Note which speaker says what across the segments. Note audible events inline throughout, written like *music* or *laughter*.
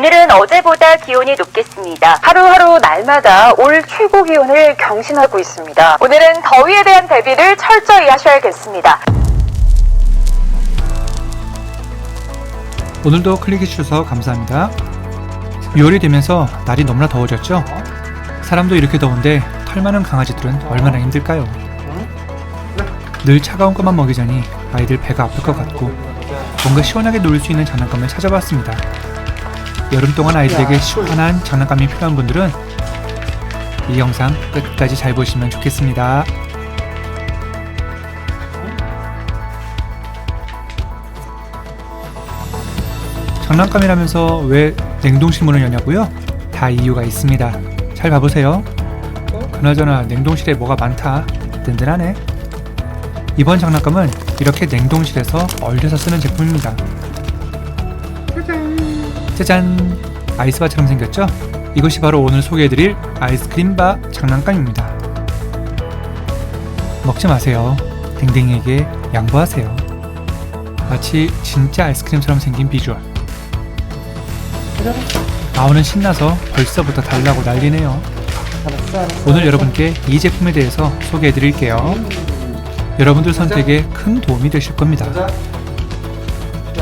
Speaker 1: 오늘은 어제보다 기온이 높겠습니다.
Speaker 2: 하루하루 날마다 올 최고 기온을 경신하고 있습니다. 오늘은 더위에 대한 대비를 철저히 하셔야겠습니다.
Speaker 3: 오늘도 클릭해 주셔서 감사합니다. 6월이 되면서 날이 너무나 더워졌죠? 사람도 이렇게 더운데 털 많은 강아지들은 얼마나 힘들까요? 늘 차가운 것만 먹이자니 아이들 배가 아플 것 같고 뭔가 시원하게 놀 수 있는 장난감을 찾아봤습니다. 여름 동안 아이들에게 시원한 장난감이 필요한 분들은 이 영상 끝까지 잘 보시면 좋겠습니다. 장난감이라면서 왜 냉동실 문을 여냐고요? 다 이유가 있습니다. 잘 봐보세요. 그나저나 냉동실에 뭐가 많다. 든든하네. 이번 장난감은 이렇게 냉동실에서 얼려서 쓰는 제품입니다. 짜잔! 아이스바처럼 생겼죠? 이것이 바로 오늘 소개해드릴 아이스크림바 장난감입니다. 먹지 마세요. 댕댕이에게 양보하세요. 마치 진짜 아이스크림처럼 생긴 비주얼. 아우는 신나서 벌써부터 달라고 난리네요. 오늘 여러분께 이 제품에 대해서 소개해 드릴게요. 여러분들 선택에 큰 도움이 되실 겁니다.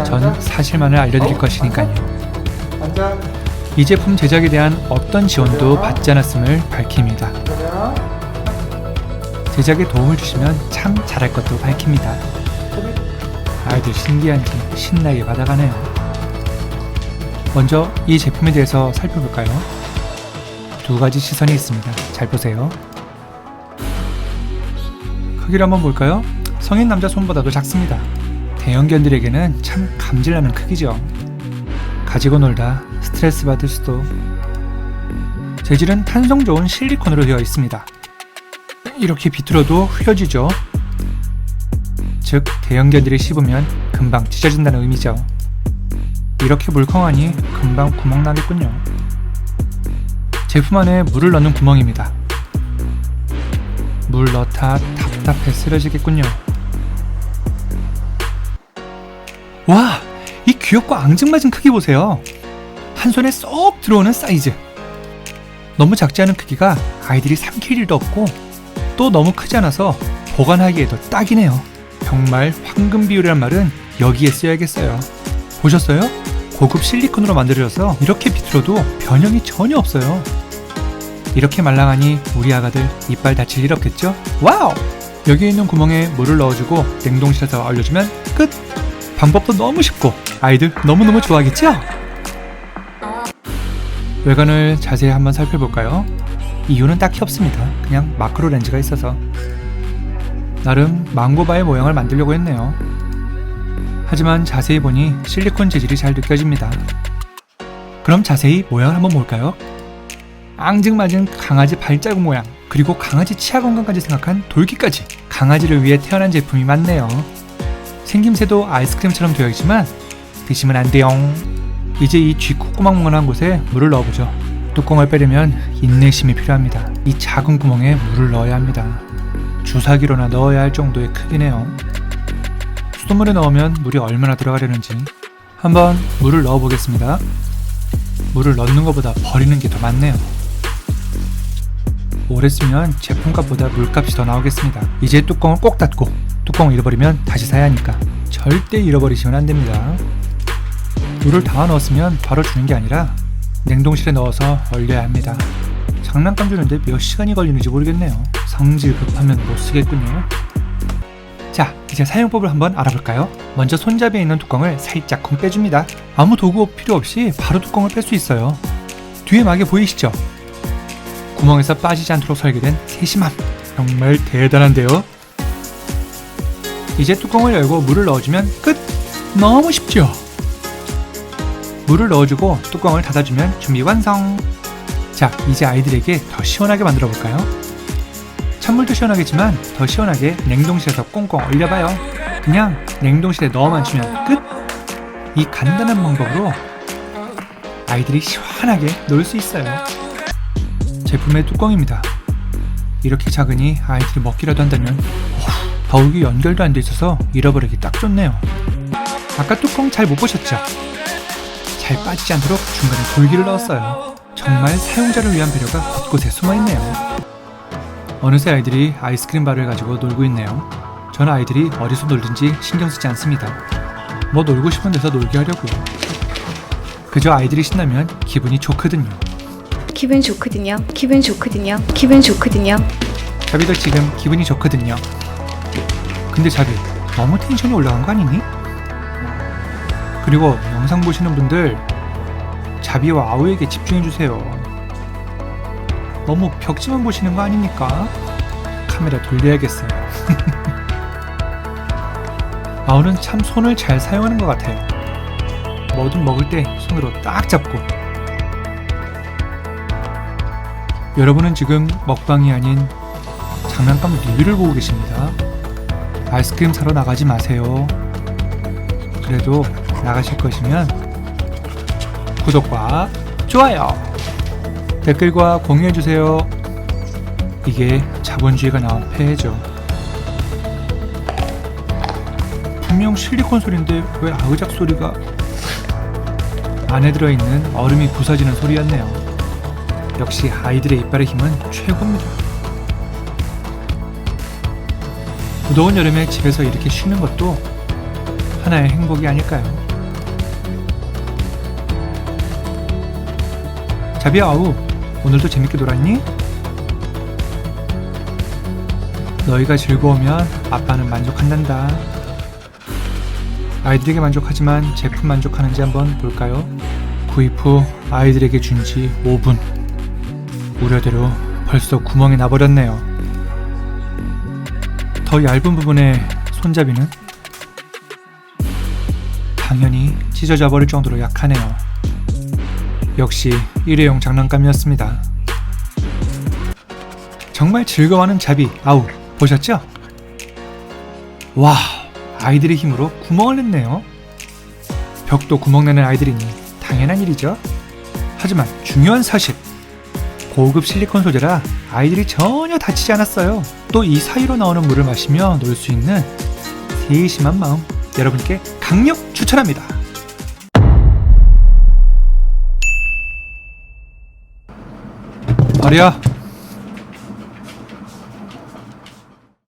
Speaker 3: 전 사실만을 알려드릴 것이니까요. 이 제품 제작에 대한 어떤 지원도 받지 않았음을 밝힙니다. 제작에 도움을 주시면 참 잘할 것도 밝힙니다. 아이들 신기한지 신나게 받아가네요. 먼저 이 제품에 대해서 살펴볼까요? 두 가지 시선이 있습니다. 잘 보세요. 크기를 한번 볼까요? 성인 남자 손보다도 작습니다. 대형견들에게는 참 감질나는 크기죠. 가지고 놀다 스트레스 받을 수도. 재질은 탄성 좋은 실리콘으로 되어 있습니다. 이렇게 비틀어도 휘어지죠. 즉 대형견들이 씹으면 금방 찢어진다는 의미죠. 이렇게 물컹하니 금방 구멍 나겠군요. 제품 안에 물을 넣는 구멍입니다. 물 넣다 답답해 쓰러지겠군요. 와, 이 귀엽고 앙증맞은 크기 보세요. 한 손에 쏙 들어오는 사이즈. 너무 작지 않은 크기가 아이들이 삼킬 일도 없고 또 너무 크지 않아서 보관하기에도 딱이네요. 정말 황금 비율이란 말은 여기에 써야겠어요. 보셨어요? 고급 실리콘으로 만들어져서 이렇게 비틀어도 변형이 전혀 없어요. 이렇게 말랑하니 우리 아가들 이빨 다칠 일 없겠죠? 와우! 여기 있는 구멍에 물을 넣어주고 냉동실에서 얼려주면 끝! 방법도 너무 쉽고 아이들 너무너무 좋아하겠죠? 외관을 자세히 한번 살펴볼까요? 이유는 딱히 없습니다. 그냥 마크로 렌즈가 있어서 나름 망고바의 모양을 만들려고 했네요. 하지만 자세히 보니 실리콘 재질이 잘 느껴집니다. 그럼 자세히 모양을 한번 볼까요? 앙증맞은 강아지 발자국 모양, 그리고 강아지 치아 건강까지 생각한 돌기까지 강아지를 위해 태어난 제품이 맞네요. 생김새도 아이스크림처럼 되어 있지만 드시면 안 돼요. 이제 이 쥐 콧구멍만한 곳에 물을 넣어보죠. 뚜껑을 빼려면 인내심이 필요합니다. 이 작은 구멍에 물을 넣어야 합니다. 주사기로나 넣어야 할 정도의 크기네요. 수돗물에 넣으면 물이 얼마나 들어가려는지 한번 물을 넣어 보겠습니다. 물을 넣는 것보다 버리는 게 더 많네요. 오래 쓰면 제품값보다 물값이 더 나오겠습니다. 이제 뚜껑을 꼭 닫고 뚜껑을 잃어버리면 다시 사야 하니까 절대 잃어버리시면 안 됩니다. 물을 다 넣었으면 바로 주는 게 아니라 냉동실에 넣어서 얼려야 합니다. 장난감 주는데 몇 시간이 걸리는지 모르겠네요. 성질 급하면 못 쓰겠군요. 자, 이제 사용법을 한번 알아볼까요? 먼저 손잡이에 있는 뚜껑을 살짝 쿵 빼줍니다. 아무 도구 필요 없이 바로 뚜껑을 뺄 수 있어요. 뒤에 막이 보이시죠? 구멍에서 빠지지 않도록 설계된 세심함. 정말 대단한데요? 이제 뚜껑을 열고 물을 넣어주면 끝! 너무 쉽죠? 물을 넣어주고 뚜껑을 닫아주면 준비 완성! 자, 이제 아이들에게 더 시원하게 만들어 볼까요? 찬물도 시원하겠지만 더 시원하게 냉동실에서 꽁꽁 얼려봐요. 그냥 냉동실에 넣어만 주면 끝! 이 간단한 방법으로 아이들이 시원하게 놀 수 있어요. 제품의 뚜껑입니다. 이렇게 작으니 아이들이 먹기라도 한다면 더욱이 연결도 안 돼 있어서 잃어버리기 딱 좋네요. 아까 뚜껑 잘 못 보셨죠? 잘 빠지지 않도록 중간에 돌기를 넣었어요. 정말 사용자를 위한 배려가 곳곳에 숨어 있네요. 어느새 아이들이 아이스크림 바를 가지고 놀고 있네요. 저는 아이들이 어디서 놀든지 신경 쓰지 않습니다. 뭐 놀고 싶은 데서 놀게 하려고요. 그저 아이들이 신나면 기분이 좋거든요.
Speaker 4: 기분 좋거든요. 기분 좋거든요. 기분 좋거든요.
Speaker 3: 자비도 지금 기분이 좋거든요. 근데 자비, 너무 텐션이 올라간 거 아니니? 그리고 영상 보시는 분들, 자비와 아우에게 집중해주세요. 너무 벽지만 보시는 거 아닙니까? 카메라 돌려야겠어요. *laughs* 아우는 참 손을 잘 사용하는 것 같아요. 뭐든 먹을 때 손으로 딱 잡고. 여러분은 지금 먹방이 아닌 장난감 리뷰를 보고 계십니다. 아이스크림 사러 나가지 마세요. 그래도 나가실 것이면 구독과 좋아요, 댓글과 공유해주세요. 이게 자본주의가 나온 폐해죠. 분명 실리콘 소리인데 왜 아그작 소리가 안에 들어있는 얼음이 부서지는 소리였네요. 역시 아이들의 이빨의 힘은 최고입니다. 무더운 여름에 집에서 이렇게 쉬는 것도 하나의 행복이 아닐까요? 자비야 아우 오늘도 재밌게 놀았니? 너희가 즐거우면 아빠는 만족한단다. 아이들에게 만족하지만 제품 만족하는지 한번 볼까요? 구입 후 아이들에게 준 지 5분. 우려대로 벌써 구멍이 나버렸네요. 더 얇은 부분의 손잡이는 당연히 찢어져 버릴 정도로 약하네요. 역시 일회용 장난감이었습니다. 정말 즐거워하는 자비 아우 보셨죠? 와 아이들의 힘으로 구멍을 냈네요. 벽도 구멍 내는 아이들이니 당연한 일이죠. 하지만 중요한 사실 고급 실리콘 소재라 아이들이 전혀 다치지 않았어요. 또 이 사이로 나오는 물을 마시며 놀 수 있는 세심한 마음 여러분께 강력 추천합니다. 아리야,